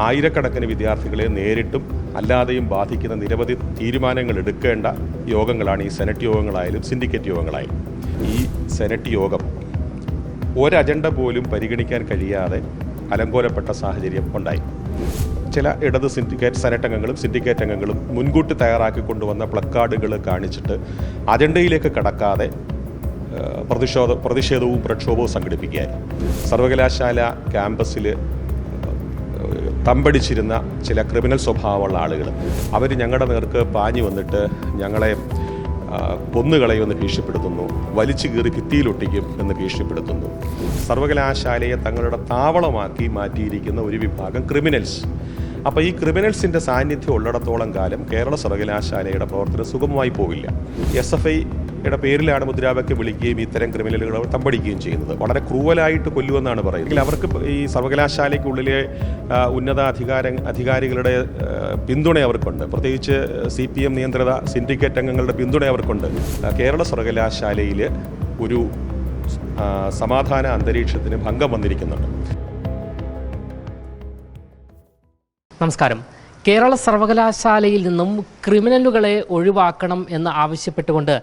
ആയിരക്കണക്കിന് വിദ്യാർത്ഥികളെ നേരിട്ടും അല്ലാതെയും ബാധിക്കുന്ന നിരവധി തീരുമാനങ്ങൾ എടുക്കേണ്ട യോഗങ്ങളാണ് ഈ സെനറ്റ് യോഗങ്ങളായാലും സിൻഡിക്കേറ്റ് യോഗങ്ങളായാലും. ഈ സെനറ്റ് യോഗം ഒരജണ്ട പോലും പരിഗണിക്കാൻ കഴിയാതെ അലങ്കോലപ്പെട്ട സാഹചര്യം ഉണ്ടായി. ചില ഇടത് സിൻഡിക്കേറ്റ് സെനറ്റ് അംഗങ്ങളും സിൻഡിക്കേറ്റ് അംഗങ്ങളും മുൻകൂട്ടി തയ്യാറാക്കി കൊണ്ടുവന്ന പ്ലക്കാർഡുകൾ കാണിച്ചിട്ട് അജണ്ടയിലേക്ക് കടക്കാതെ പ്രതിഷേധ പ്രതിഷേധവും പ്രക്ഷോഭവും സംഘടിപ്പിക്കുകയായിരുന്നു. സർവകലാശാല ക്യാമ്പസിൽ തമ്പടിച്ചിരുന്ന ചില ക്രിമിനൽ സ്വഭാവമുള്ള ആളുകൾ. അവർ ഞങ്ങളുടെ നേർക്ക് പാഞ്ഞു വന്നിട്ട് ഞങ്ങളെ കൊന്നുകളയുമെന്ന് ഭീഷണിപ്പെടുത്തുന്നു. വലിച്ചു കീറി ഭിത്തിയിലൊട്ടിക്കും എന്ന് ഭീഷണിപ്പെടുത്തുന്നു. സർവകലാശാലയെ തങ്ങളുടെ താവളമാക്കി മാറ്റിയിരിക്കുന്ന ഒരു വിഭാഗം ക്രിമിനൽസ്. അപ്പോൾ ഈ ക്രിമിനൽസിന്റെ സാന്നിധ്യം ഉള്ളിടത്തോളം കാലം കേരള സർവകലാശാലയുടെ പ്രവർത്തനം സുഗമമായി പോവില്ല. എസ് എഫ് ഐയുടെ പേരിലാണ് മുദ്രാവാക്യം വിളിക്കുകയും ഇത്തരം ക്രിമിനലുകൾ തമ്പടിക്കുകയും ചെയ്യുന്നത്. വളരെ ക്രൂവലായിട്ട് കൊല്ലുമെന്നാണ് പറയുന്നത്. അവർക്ക് ഈ സർവകലാശാലയ്ക്കുള്ളിലെ ആ, ഉന്നത അധികാര അധികാരികളുടെ പിന്തുണ അവർക്കുണ്ട്. പ്രത്യേകിച്ച് സി പി എം നിയന്ത്രിത സിൻഡിക്കേറ്റ് അംഗങ്ങളുടെ പിന്തുണ അവർക്കുണ്ട്. കേരള സർവകലാശാലയിൽ ഒരു സമാധാന അന്തരീക്ഷത്തിന് ഭംഗം വന്നിരിക്കുന്നുണ്ട്. നമസ്കാരം. കേരള സർവകലാശാലയിൽ നിന്നും ക്രിമിനലുകളെ ഒഴിവാക്കണം എന്ന് ആവശ്യപ്പെട്ടുകൊണ്ട്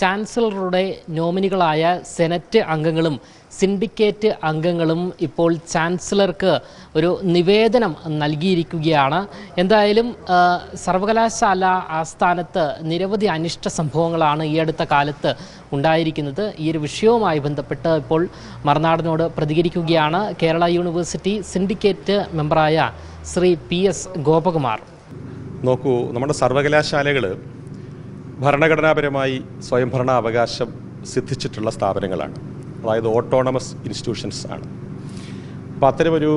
ചാൻസലറുടെ നോമിനികളായ സെനറ്റ് അംഗങ്ങളും സിൻഡിക്കേറ്റ് അംഗങ്ങളും ഇപ്പോൾ ചാൻസലർക്ക് ഒരു നിവേദനം നൽകിയിരിക്കുകയാണ്. എന്തായാലും സർവകലാശാല ആസ്ഥാനത്ത് നിരവധി അനിഷ്ട സംഭവങ്ങളാണ് ഈ അടുത്ത കാലത്ത് ഉണ്ടായിരിക്കുന്നത്. ഈ ഒരു വിഷയവുമായി ബന്ധപ്പെട്ട് ഇപ്പോൾ മറുനാടിനോട് പ്രതികരിക്കുകയാണ് കേരള യൂണിവേഴ്സിറ്റി സിൻഡിക്കേറ്റ് മെമ്പറായ ശ്രീ പി എസ് ഗോപകുമാർ. നോക്കൂ നമ്മുടെ സർവകലാശാലകൾ ഭരണഘടനാപരമായി സ്വയംഭരണ അവകാശം സിദ്ധിച്ചിട്ടുള്ള സ്ഥാപനങ്ങളാണ്. അതായത് ഓട്ടോണമസ് ഇൻസ്റ്റിറ്റ്യൂഷൻസ് ആണ്. അപ്പോൾ അത്തരമൊരു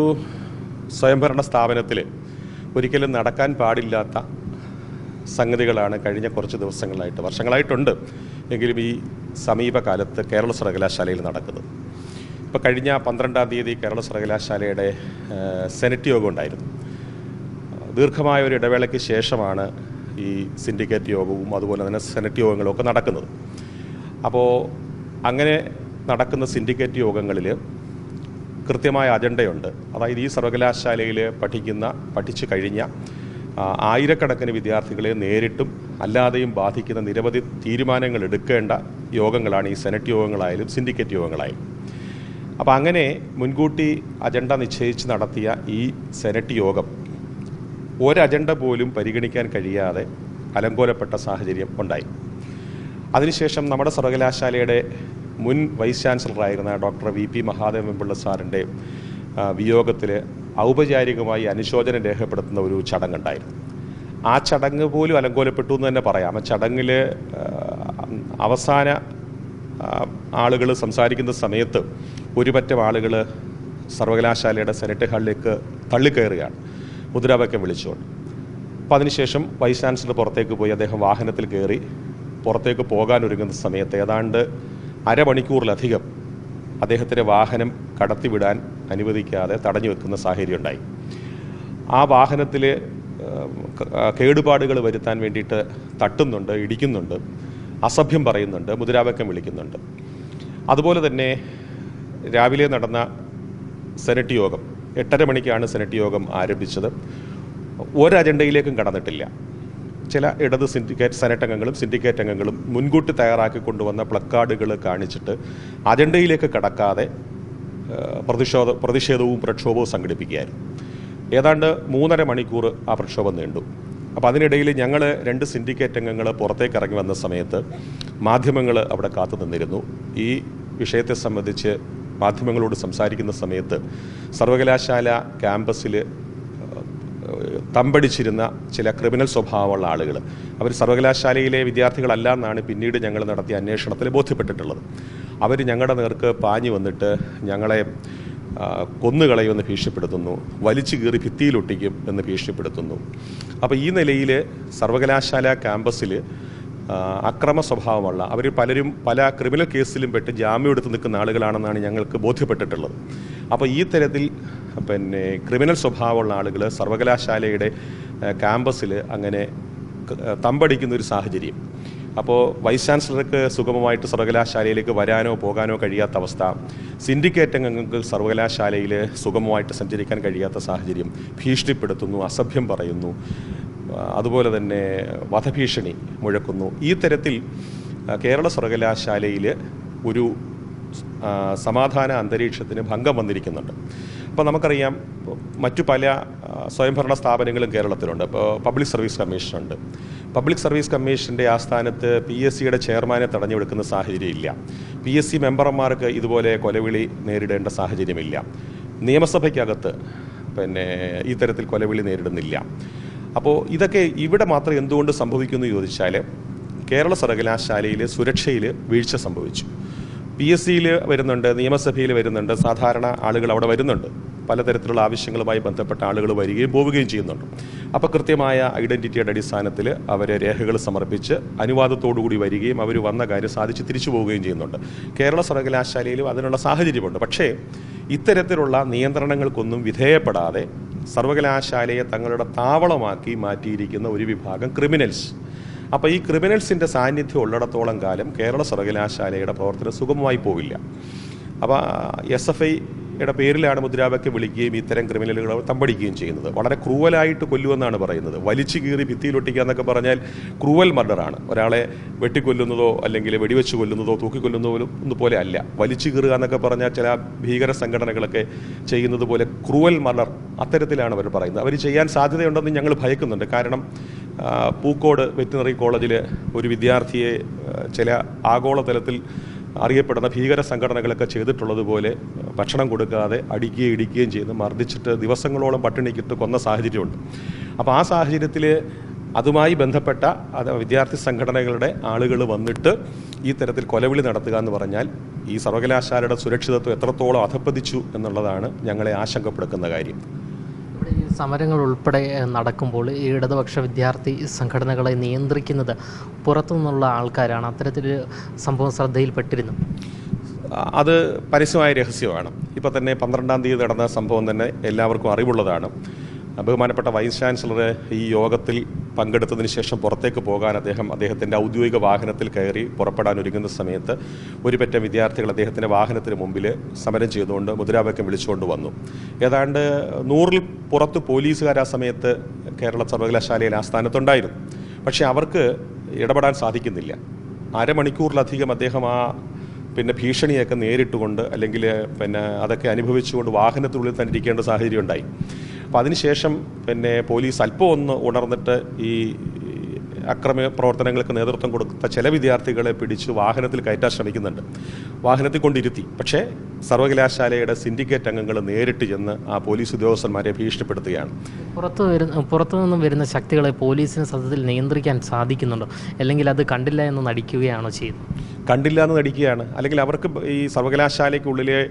സ്വയംഭരണ സ്ഥാപനത്തിൽ ഒരിക്കലും നടക്കാൻ പാടില്ലാത്ത സംഗതികളാണ് കഴിഞ്ഞ കുറച്ച് ദിവസങ്ങളായിട്ട് വർഷങ്ങളായിട്ടുണ്ട് എങ്കിലും ഈ സമീപകാലത്ത് കേരള സർവകലാശാലയിൽ നടക്കുന്നത്. ഇപ്പോൾ കഴിഞ്ഞ പന്ത്രണ്ടാം തീയതി കേരള സർവകലാശാലയുടെ സെനറ്റ് യോഗം ഉണ്ടായിരുന്നു. ദീർഘമായ ഒരു ഇടവേളയ്ക്ക് ശേഷമാണ് ഈ സിൻഡിക്കേറ്റ് യോഗവും അതുപോലെ തന്നെ സെനറ്റ് യോഗങ്ങളും ഒക്കെ നടക്കുന്നത്. അപ്പോൾ അങ്ങനെ നടക്കുന്ന സിൻഡിക്കേറ്റ് യോഗങ്ങളിൽ കൃത്യമായ അജണ്ടയുണ്ട് അതായത് ഈ സർവകലാശാലയിൽ പഠിക്കുന്ന പഠിച്ചു കഴിഞ്ഞ ആയിരക്കണക്കിന് വിദ്യാർത്ഥികളെ നേരിട്ടും അല്ലാതെയും ബാധിക്കുന്ന നിരവധി തീരുമാനങ്ങൾ എടുക്കേണ്ട യോഗങ്ങളാണ് ഈ സെനറ്റ് യോഗങ്ങളായാലും സിൻഡിക്കേറ്റ് യോഗങ്ങളായാലും. അപ്പോൾ അങ്ങനെ മുൻകൂട്ടി അജണ്ട നിശ്ചയിച്ച് നടത്തിയ ഈ സെനറ്റ് യോഗം ഒരജണ്ട പോലും പരിഗണിക്കാൻ കഴിയാതെ അലങ്കോലപ്പെട്ട സാഹചര്യം ഉണ്ടായി. അതിനുശേഷം നമ്മുടെ സർവകലാശാലയുടെ മുൻ വൈസ് ചാൻസലറായിരുന്ന ഡോക്ടർ വി പി മഹാദേവൻപിള്ള സാറിന്റെ വിയോഗത്തിൽ ഔപചാരികമായി അനുശോചനം രേഖപ്പെടുത്തുന്ന ഒരു ചടങ്ങുണ്ടായിരുന്നു. ആ ചടങ്ങ് പോലും അലങ്കോലപ്പെട്ടു എന്ന് തന്നെ പറയാം. ആ ചടങ്ങിൽ അവസാന ആളുകൾ സംസാരിക്കുന്ന സമയത്ത് ഒരുപറ്റം ആളുകൾ സർവകലാശാലയുടെ സെനറ്റ് ഹാളിലേക്ക് തള്ളിക്കയറുകയാണ്. മുദ്രാവാക്യം വിളിച്ചുകൊണ്ട്. അപ്പോൾ അതിനുശേഷം വൈസ് ചാൻസലർ പുറത്തേക്ക് പോയി അദ്ദേഹം വാഹനത്തിൽ കയറി പുറത്തേക്ക് പോകാൻ ഒരുങ്ങുന്ന സമയത്ത് ഏതാണ്ട് അരമണിക്കൂറിലധികം അദ്ദേഹത്തിന്റെ വാഹനം കടത്തിവിടാൻ അനുവദിക്കാതെ തടഞ്ഞു വെക്കുന്ന സാഹചര്യം ഉണ്ടായി ആ വാഹനത്തിൽ കേടുപാടുകൾ വരുത്താൻ വേണ്ടിയിട്ട് തട്ടുന്നുണ്ട് ഇടിക്കുന്നുണ്ട് അസഭ്യം പറയുന്നുണ്ട് മുദ്രാവാക്യം വിളിക്കുന്നുണ്ട്. അതുപോലെ തന്നെ രാവിലെ നടന്ന സെനറ്റ് യോഗം എട്ടര മണിക്കാണ് സെനറ്റ് യോഗം ആരംഭിച്ചത്. ഒരു അജണ്ടയിലേക്കും കടന്നിട്ടില്ല. ചില ഇടത് സിൻഡിക്കേറ്റ് സെനറ്റ് അംഗങ്ങളും സിൻഡിക്കേറ്റ് അംഗങ്ങളും മുൻകൂട്ടി തയ്യാറാക്കി കൊണ്ടുവന്ന പ്ലക്കാർഡുകൾ കാണിച്ചിട്ട് അജണ്ടയിലേക്ക് കടക്കാതെ പ്രതിഷേധ പ്രതിഷേധവും പ്രക്ഷോഭവും സംഘടിപ്പിക്കുകയായിരുന്നു. ഏതാണ്ട് മൂന്നര മണിക്കൂർ ആ പ്രക്ഷോഭം നീണ്ടു. അപ്പോൾ അതിനിടയിൽ ഞങ്ങൾ രണ്ട് സിൻഡിക്കേറ്റ് അംഗങ്ങൾ പുറത്തേക്ക് ഇറങ്ങി വന്ന സമയത്ത് മാധ്യമങ്ങൾ അവിടെ കാത്തു നിന്നിരുന്നു. ഈ വിഷയത്തെ സംബന്ധിച്ച് മാധ്യമങ്ങളോട് സംസാരിക്കുന്ന സമയത്ത് സർവകലാശാല ക്യാമ്പസിൽ തമ്പടിച്ചിരുന്ന ചില ക്രിമിനൽ സ്വഭാവമുള്ള ആളുകൾ. അവർ സർവകലാശാലയിലെ വിദ്യാർത്ഥികളല്ല എന്നാണ് പിന്നീട് ഞങ്ങൾ നടത്തിയ അന്വേഷണത്തിൽ ബോധ്യപ്പെട്ടിട്ടുള്ളത്. അവർ ഞങ്ങളുടെ നേർക്ക് പാഞ്ഞു വന്നിട്ട് ഞങ്ങളെ കൊന്നുകളയുമെന്ന് ഭീഷണിപ്പെടുത്തുന്നു വലിച്ചു കീറി ഭിത്തിയിലൊട്ടിക്കും എന്ന് ഭീഷണിപ്പെടുത്തുന്നു. അപ്പോൾ ഈ നിലയിൽ സർവകലാശാല ക്യാമ്പസിൽ അക്രമ സ്വഭാവമുള്ള അവർ പലരും പല ക്രിമിനൽ കേസിലും പെട്ട് ജാമ്യം എടുത്ത് നിൽക്കുന്ന ആളുകളാണെന്നാണ് ഞങ്ങൾക്ക് ബോധ്യപ്പെട്ടിട്ടുള്ളത്. അപ്പോൾ ഈ തരത്തിൽ പിന്നെ ക്രിമിനൽ സ്വഭാവമുള്ള ആളുകൾ സർവകലാശാലയുടെ ക്യാമ്പസിൽ അങ്ങനെ തമ്പടിക്കുന്ന ഒരു സാഹചര്യം. അപ്പോൾ വൈസ് ചാൻസലർക്ക് സുഗമമായിട്ട് സർവകലാശാലയിലേക്ക് വരാനോ പോകാനോ കഴിയാത്ത അവസ്ഥ സിൻഡിക്കേറ്റ് അംഗങ്ങൾക്ക് സർവകലാശാലയിൽ സുഗമമായിട്ട് സഞ്ചരിക്കാൻ കഴിയാത്ത സാഹചര്യം ഭീഷണിപ്പെടുത്തുന്നു അസഭ്യം പറയുന്നു. അതുപോലെ തന്നെ വധഭീഷണി മുഴക്കുന്നു. ഈ തരത്തിൽ കേരള സർവകലാശാലയിൽ ഒരു സമാധാന അന്തരീക്ഷത്തിന് ഭംഗം വന്നിരിക്കുന്നുണ്ട്. അപ്പോൾ നമുക്കറിയാം മറ്റു പല സ്വയംഭരണ സ്ഥാപനങ്ങളും കേരളത്തിലുണ്ട്. ഇപ്പോൾ പബ്ലിക് സർവീസ് കമ്മീഷനുണ്ട്. പബ്ലിക് സർവീസ് കമ്മീഷന്റെ ആസ്ഥാനത്ത് പി എസ് സിയുടെ ചെയർമാനെ തടഞ്ഞുവെടുക്കുന്ന സാഹചര്യമില്ല. പി എസ് സി മെമ്പർമാർക്ക് ഇതുപോലെ കൊലവിളി നേരിടേണ്ട സാഹചര്യമില്ല. നിയമസഭയ്ക്കകത്ത് പിന്നെ ഇത്തരത്തിൽ തരത്തിൽ കൊലവിളി നേരിടുന്നില്ല. അപ്പോൾ ഇതൊക്കെ ഇവിടെ മാത്രം എന്തുകൊണ്ട് സംഭവിക്കുന്നു ചോദിച്ചാൽ കേരള സർവകലാശാലയിൽ സുരക്ഷയിൽ വീഴ്ച സംഭവിച്ചു. പി എസ് സിയിൽ വരുന്നുണ്ട് നിയമസഭയിൽ വരുന്നുണ്ട് സാധാരണ ആളുകൾ അവിടെ വരുന്നുണ്ട്. പലതരത്തിലുള്ള ആവശ്യങ്ങളുമായി ബന്ധപ്പെട്ട ആളുകൾ വരികയും പോവുകയും ചെയ്യുന്നുണ്ട്. അപ്പോൾ കൃത്യമായ ഐഡന്റിറ്റിയുടെ അടിസ്ഥാനത്തിൽ അവരെ രേഖകൾ സമർപ്പിച്ച് അനുവാദത്തോടുകൂടി വരികയും അവർ വന്ന കാര്യം സാധിച്ച് തിരിച്ചു പോവുകയും ചെയ്യുന്നുണ്ട്. കേരള സർവകലാശാലയിലും അതിനുള്ള സാഹചര്യമുണ്ട്. പക്ഷേ ഇത്തരത്തിലുള്ള നിയന്ത്രണങ്ങൾക്കൊന്നും വിധേയപ്പെടാതെ സർവകലാശാലയെ തങ്ങളുടെ താവളമാക്കി മാറ്റിയിരിക്കുന്ന ഒരു വിഭാഗം ക്രിമിനൽസ്. അപ്പോൾ ഈ ക്രിമിനൽസിന്റെ സാന്നിധ്യം ഉള്ളിടത്തോളം കാലം കേരള സർവകലാശാലയുടെ പ്രവർത്തനം സുഗമമായി പോവില്ല. അപ്പോൾ എസ് എഫ് ഐയുടെ പേരിലാണ് മുദ്രാവാക്യം വിളിക്കുകയും ഇത്തരം ക്രിമിനലുകളെ തമ്പടിക്കുകയും ചെയ്യുന്നത്. വളരെ ക്രൂവലായിട്ട് കൊല്ലുമെന്നാണ് പറയുന്നത്. വലിച്ചു കീറി ഭിത്തിയിലൊട്ടിക്കുക എന്നൊക്കെ പറഞ്ഞാൽ ക്രൂവൽ മർഡറാണ്. ഒരാളെ വെട്ടിക്കൊല്ലുന്നതോ അല്ലെങ്കിൽ വെടിവെച്ച് കൊല്ലുന്നതോ തൂക്കിക്കൊല്ലുന്നതോ ഒന്നും പോലെ അല്ല. വലിച്ചു കീറുക എന്നൊക്കെ പറഞ്ഞാൽ ചില ഭീകര സംഘടനകളൊക്കെ ചെയ്യുന്നത് പോലെ ക്രൂവൽ മർഡർ അത്തരത്തിലാണ് അവർ പറയുന്നത്. അവർ ചെയ്യാൻ സാധ്യതയുണ്ടെന്ന് ഞങ്ങൾ ഭയക്കുന്നുണ്ട്. കാരണം പൂക്കോട് വെറ്റിനറി കോളേജിൽ ഒരു വിദ്യാർത്ഥിയെ ചില ആഗോളതലത്തിൽ അറിയപ്പെടുന്ന ഭീകര സംഘടനകളൊക്കെ ചെയ്തിട്ടുള്ളതുപോലെ ഭക്ഷണം കൊടുക്കാതെ അടിക്കുകയും ഇടിക്കുകയും ചെയ്ത് മർദ്ദിച്ചിട്ട് ദിവസങ്ങളോളം പട്ടിണിക്കിട്ട് കൊന്ന സാഹചര്യമുണ്ട്. അപ്പോൾ ആ സാഹചര്യത്തിൽ അതുമായി ബന്ധപ്പെട്ട അത് വിദ്യാർത്ഥി സംഘടനകളുടെ ആളുകൾ വന്നിട്ട് ഈ തരത്തിൽ കൊലവിളി നടത്തുക എന്ന് പറഞ്ഞാൽ ഈ സർവകലാശാലയുടെ സുരക്ഷിതത്വം എത്രത്തോളം അധപ്പതിച്ചു എന്നുള്ളതാണ് ഞങ്ങളെ ആശങ്കപ്പെടുത്തുന്ന കാര്യം. ഇവിടെ സമരങ്ങൾ ഉൾപ്പെടെ നടക്കുമ്പോൾ ഈ ഇടതുപക്ഷ വിദ്യാർത്ഥി സംഘടനകളെ നിയന്ത്രിക്കുന്നത് പുറത്തുനിന്നുള്ള ആൾക്കാരാണ്. അത്തരത്തിലൊരു സംഭവം ശ്രദ്ധയിൽപ്പെട്ടിരുന്നു. അത് പരസ്യമായ രഹസ്യമാണ്. ഇപ്പോൾ തന്നെ പന്ത്രണ്ടാം തീയതി നടന്ന സംഭവം തന്നെ എല്ലാവർക്കും അറിവുള്ളതാണ്. ബഹുമാനപ്പെട്ട വൈസ് ചാൻസലർ ഈ യോഗത്തിൽ പങ്കെടുത്തതിന് ശേഷം പുറത്തേക്ക് പോകാൻ അദ്ദേഹം അദ്ദേഹത്തിന്റെ ഔദ്യോഗിക വാഹനത്തിൽ കയറി പുറപ്പെടാൻ ഒരുങ്ങുന്ന സമയത്ത് ഒരു പറ്റം വിദ്യാർത്ഥികൾ അദ്ദേഹത്തിന്റെ വാഹനത്തിന് മുമ്പിൽ സമരം ചെയ്തുകൊണ്ട് മുദ്രാവാക്യം വിളിച്ചുകൊണ്ട് വന്നു. ഏതാണ്ട് നൂറിൽ പുറത്ത് പോലീസുകാർ ആ സമയത്ത് കേരള സർവകലാശാലയിൽ ആസ്ഥാനത്തുണ്ടായിരുന്നു പക്ഷേ അവർക്ക് ഇടപെടാൻ സാധിക്കുന്നില്ല. അരമണിക്കൂറിലധികം അദ്ദേഹം ആ പിന്നെ ഭീഷണിയൊക്കെ നേരിട്ടുകൊണ്ട് അല്ലെങ്കിൽ പിന്നെ അതൊക്കെ അനുഭവിച്ചുകൊണ്ട് വാഹനത്തിനുള്ളിൽ തന്നെ ഇരിക്കേണ്ട സാഹചര്യം ഉണ്ടായി. അപ്പോൾ അതിനുശേഷം പിന്നെ പോലീസ് അല്പം ഒന്ന് ഉണർന്നിട്ട് ഈ അക്രമ പ്രവർത്തനങ്ങൾക്ക് നേതൃത്വം കൊടുത്ത ചില വിദ്യാർത്ഥികളെ പിടിച്ച് വാഹനത്തിൽ കയറ്റാൻ ശ്രമിക്കുന്നുണ്ട്. വാഹനത്തിൽ കൊണ്ടിരുത്തി. പക്ഷേ സർവകലാശാലയുടെ സിൻഡിക്കേറ്റ് അംഗങ്ങൾ നേരിട്ട് ചെന്ന് ആ പോലീസ് ഉദ്യോഗസ്ഥന്മാരെ ഭീഷണിപ്പെടുത്തുകയാണ്. പുറത്തു വരുന്ന പുറത്തു നിന്നും വരുന്ന ശക്തികളെ പോലീസിന് സത്യത്തിൽ നിയന്ത്രിക്കാൻ സാധിക്കുന്നുണ്ടോ? അല്ലെങ്കിൽ അത് കണ്ടില്ല എന്ന് നടിക്കുകയാണോ ചെയ്യുന്നത്? കണ്ടില്ല എന്ന് നടിക്കുകയാണ്. അല്ലെങ്കിൽ അവർക്ക് ഈ സർവകലാശാലയ്ക്കുള്ളിലെ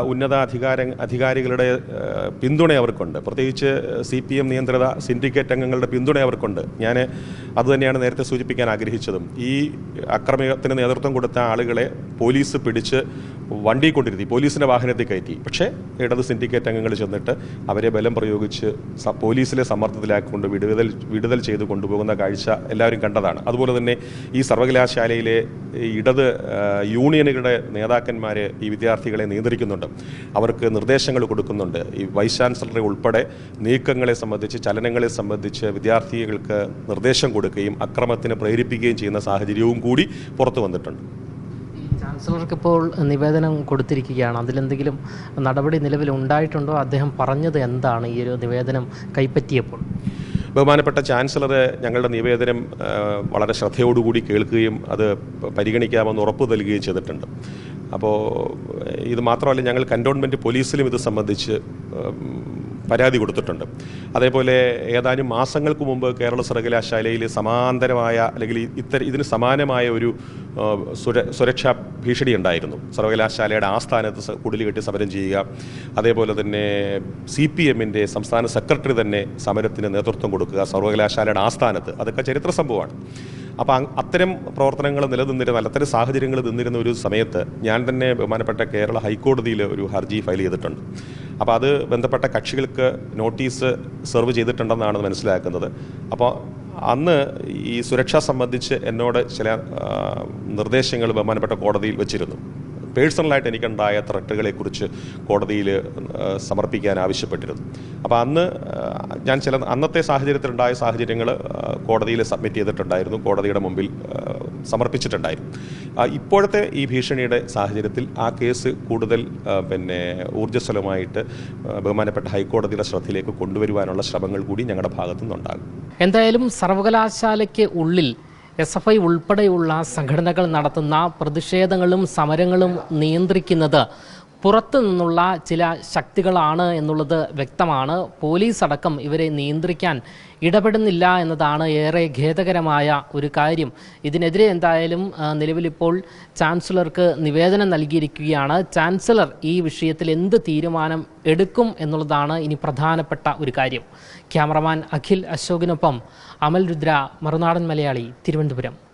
ഉന്നത അധികാര അധികാരികളുടെ പിന്തുണ അവർക്കുണ്ട്. പ്രത്യേകിച്ച് സി പി എം നിയന്ത്രിത സിൻഡിക്കേറ്റ് അംഗങ്ങളുടെ പിന്തുണ അവർക്കുണ്ട്. ഞാൻ അതുതന്നെയാണ് നേരത്തെ സൂചിപ്പിക്കാൻ ആഗ്രഹിച്ചതും. ഈ അക്രമത്തിന് നേതൃത്വം കൊടുത്ത ആളുകളെ പോലീസ് പിടിച്ച് വണ്ടി കൊണ്ടിരുത്തി പോലീസിന്റെ വാഹനത്തിൽ കയറ്റി. പക്ഷേ ഇടത് സിൻഡിക്കേറ്റ് അംഗങ്ങൾ ചെന്നിട്ട് അവരെ ബലം പ്രയോഗിച്ച് പോലീസിലെ സമ്മർദ്ദത്തിലാക്കിക്കൊണ്ട് വിടുതൽ വിടുതൽ ചെയ്ത് കൊണ്ടുപോകുന്ന കാഴ്ച എല്ലാവരും കണ്ടതാണ്. അതുപോലെ തന്നെ ഈ സർവകലാശാലയിലെ ഇടത് യൂണിയനുകളുടെ നേതാക്കന്മാർ ഈ വിദ്യാർത്ഥികളെ നിയന്ത്രിക്കുന്നുണ്ട്. അവർക്ക് നിർദ്ദേശങ്ങൾ കൊടുക്കുന്നുണ്ട്. ഈ വൈസ് ചാൻസലറെ ഉൾപ്പെടെ നീക്കങ്ങളെ സംബന്ധിച്ച് ചലനങ്ങളെ സംബന്ധിച്ച് വിദ്യാർത്ഥികൾക്ക് നിർദ്ദേശം കൊടുക്കുകയും അക്രമത്തിന് പ്രേരിപ്പിക്കുകയും ചെയ്യുന്ന സാഹചര്യവും കൂടി പുറത്തു വന്നിട്ടുണ്ട്. ഇപ്പോൾ നിവേദനം കൊടുത്തിരിക്കുകയാണ്. അതിലെന്തെങ്കിലും നടപടി നിലവിൽ ഉണ്ടായിട്ടുണ്ടോ? അദ്ദേഹം പറഞ്ഞത് എന്താണ് ഈ ഒരു നിവേദനം കൈപ്പറ്റിയപ്പോൾ? ബഹുമാനപ്പെട്ട ചാൻസലർ ഞങ്ങളുടെ നിവേദനം വളരെ ശ്രദ്ധയോടുകൂടി കേൾക്കുകയും അത് പരിഗണിക്കാമെന്ന് ഉറപ്പ് നൽകുകയും ചെയ്തിട്ടുണ്ട്. അപ്പോൾ ഇത് മാത്രമല്ല ഞങ്ങൾ കന്റോൺമെന്റ് പോലീസിലും ഇത് സംബന്ധിച്ച് പരാതി കൊടുത്തിട്ടുണ്ട്. അതേപോലെ ഏതാനും മാസങ്ങൾക്ക് മുമ്പ് കേരള സർവകലാശാലയിൽ സമാന്തരമായ അല്ലെങ്കിൽ ഇത്തര ഇതിന് സമാനമായ ഒരു സുര സുരക്ഷാ ഭീഷണി ഉണ്ടായിരുന്നു. സർവകലാശാലയുടെ ആസ്ഥാനത്ത് കുടിൽ കെട്ടി സമരം ചെയ്യുക. അതേപോലെ തന്നെ സി പി എമ്മിന്റെ സംസ്ഥാന സെക്രട്ടറി തന്നെ സമരത്തിന് നേതൃത്വം കൊടുക്കുക. സർവകലാശാലയുടെ ആസ്ഥാനത്ത്. അതൊക്കെ ചരിത്ര സംഭവമാണ്. അപ്പോൾ അത്തരം പ്രവർത്തനങ്ങൾ നിലനിന്നിരുന്ന അത്തരം സാഹചര്യങ്ങൾ നിന്നിരുന്ന ഒരു സമയത്ത് ഞാൻ തന്നെ ബഹുമാനപ്പെട്ട കേരള ഹൈക്കോടതിയിൽ ഒരു ഹർജി ഫയൽ ചെയ്തിട്ടുണ്ട്. അപ്പോൾ അത് ബന്ധപ്പെട്ട കക്ഷികൾക്ക് നോട്ടീസ് സെർവ് ചെയ്തിട്ടുണ്ടെന്നാണ് മനസ്സിലാക്കുന്നത്. അപ്പോൾ അന്ന് ഈ സുരക്ഷ സംബന്ധിച്ച് എന്നോട് ചില നിർദ്ദേശങ്ങൾ ബഹുമാനപ്പെട്ട കോടതിയിൽ വച്ചിരുന്നു. പേഴ്സണലായിട്ട് എനിക്കുണ്ടായ ത്രട്ടുകളെക്കുറിച്ച് കോടതിയിൽ സമർപ്പിക്കാൻ ആവശ്യപ്പെട്ടിരുന്നു. അപ്പോൾ അന്ന് ഞാൻ ചില അന്നത്തെ സാഹചര്യത്തിലുണ്ടായ സാഹചര്യങ്ങൾ കോടതിയിൽ സബ്മിറ്റ് ചെയ്തിട്ടുണ്ടായിരുന്നു. കോടതിയുടെ മുമ്പിൽ സമർപ്പിച്ചിട്ടുണ്ടായിരുന്നു. ഇപ്പോഴത്തെ ഈ ഭീഷണിയുടെ സാഹചര്യത്തിൽ ആ കേസ് കൂടുതൽ പിന്നെ ഊർജസ്വലമായിട്ട് ബഹുമാനപ്പെട്ട ഹൈക്കോടതിയുടെ ശ്രദ്ധയിലേക്ക് കൊണ്ടുവരുവാനുള്ള ശ്രമങ്ങൾ കൂടി ഞങ്ങളുടെ ഭാഗത്തു നിന്നുണ്ടാകും എന്തായാലും സർവകലാശാലയ്ക്ക് ഉള്ളിൽ എസ് എഫ് ഐ ഉൾപ്പെടെയുള്ള സംഘടനകൾ നടത്തുന്ന പ്രതിഷേധങ്ങളും സമരങ്ങളും നിയന്ത്രിക്കുന്നത് പുറത്തു നിന്നുള്ള ചില ശക്തികളാണ് എന്നുള്ളത് വ്യക്തമാണ്. പോലീസ് അടക്കം ഇവരെ നിയന്ത്രിക്കാൻ ഇടപെടുന്നില്ല എന്നതാണ് ഏറെ ഖേദകരമായ ഒരു കാര്യം. ഇതിനെതിരെ എന്തായാലും നിലവിലിപ്പോൾ ചാൻസലർക്ക് നിവേദനം നൽകിയിരിക്കുകയാണ്. ചാൻസലർ ഈ വിഷയത്തിൽ എന്ത് തീരുമാനം എടുക്കും എന്നുള്ളതാണ് ഇനി പ്രധാനപ്പെട്ട ഒരു കാര്യം. ക്യാമറമാൻ അഖിൽ അശോകിനൊപ്പം അമൽ രുദ്ര മറുനാടൻ മലയാളി തിരുവനന്തപുരം.